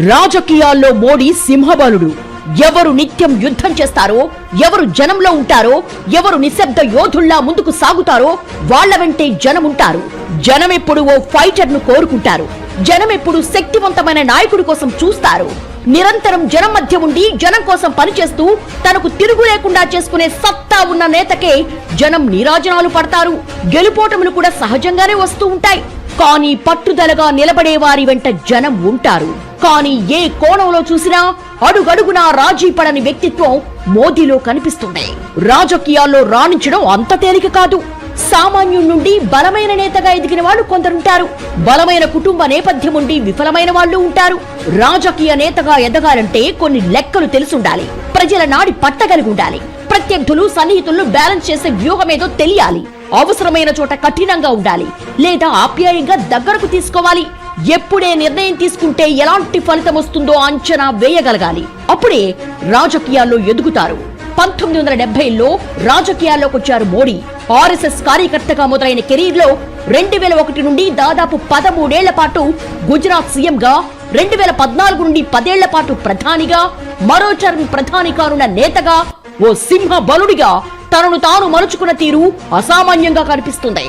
రాజకీయాల్లో మోడీ సింహబలుడు. ఎవరు నిత్యం యుద్ధం చేస్తారో ఎవరు జనంలో ఉంటారో ఎవరు నిశ్శబ్ద యోధుల్లా ముందుకు సాగుతారో వాళ్ళ వెంటే జనం ఉంటారు జనం ఎప్పుడు ఓ ఫైటర్ను కోరుకుంటారు. జనం ఎప్పుడు శక్తివంతమైన నాయకుడి కోసం చూస్తారు. నిరంతరం జనం మధ్య ఉండి జనం కోసం పనిచేస్తూ తనకు తిరుగు లేకుండా చేసుకునే సత్తా ఉన్న నేతకే జనం నీరాజనాలు పడతారు. గెలుపోటములు కూడా సహజంగానే వస్తూ ఉంటాయి. కానీ పట్టుదలగా నిలబడే వారి వెంట జనం ఉంటారు. కానీ ఏ కోణంలో చూసినా అడుగడుగునా రాజీ పడని వ్యక్తిత్వం మోదీలో కనిపిస్తుంది. రాజకీయాల్లో రాణించడం అంత తేలిక కాదు. సామాన్యుడి నుండి బలమైన నేతగా ఎదిగిన వాళ్ళు కొందరుంటారు. బలమైన కుటుంబ నేపథ్యం ఉండి విఫలమైన వాళ్ళు ఉంటారు. రాజకీయ నేతగా ఎదగాలంటే కొన్ని లెక్కలు తెలుసుండాలి. ప్రజల నాడి పట్టగలిగి ఉండాలి. ప్రత్యర్థులు సన్నిహితులను బ్యాలెన్స్ చేసే వ్యూహం ఏదో తెలియాలి. అవసరమైన చోట కఠినంగా ఉండాలి. లేదా ఆప్యాయంగా దగ్గరకు తీసుకోవాలి. ఎప్పుడే నిర్ణయం తీసుకుంటే ఎలాంటి ఫలితం వస్తుందో అంచనా వేయగలగాలి. అప్పుడే రాజకీయాల్లో ఎదుగుతారు. పంతొమ్మిది వందల డెబ్బైలో రాజకీయాల్లోకి వచ్చారు మోడీ. ఆర్ఎస్ఎస్ కార్యకర్తగా మొదలైన కెరీర్లో రెండు వేల ఒకటి నుండి దాదాపు పదమూడేళ్ళ పాటు గుజరాత్ సీఎంగా రెండు వేల పద్నాలుగు నుండి పదేళ్ళ పాటు ప్రధానిగా మరో టర్మ్ ప్రధాని కానున్న నేతగా ఓ సింహ బలుడిగా తనను తాను మలుచుకున్న తీరు అసామాన్యంగా కనిపిస్తుంది.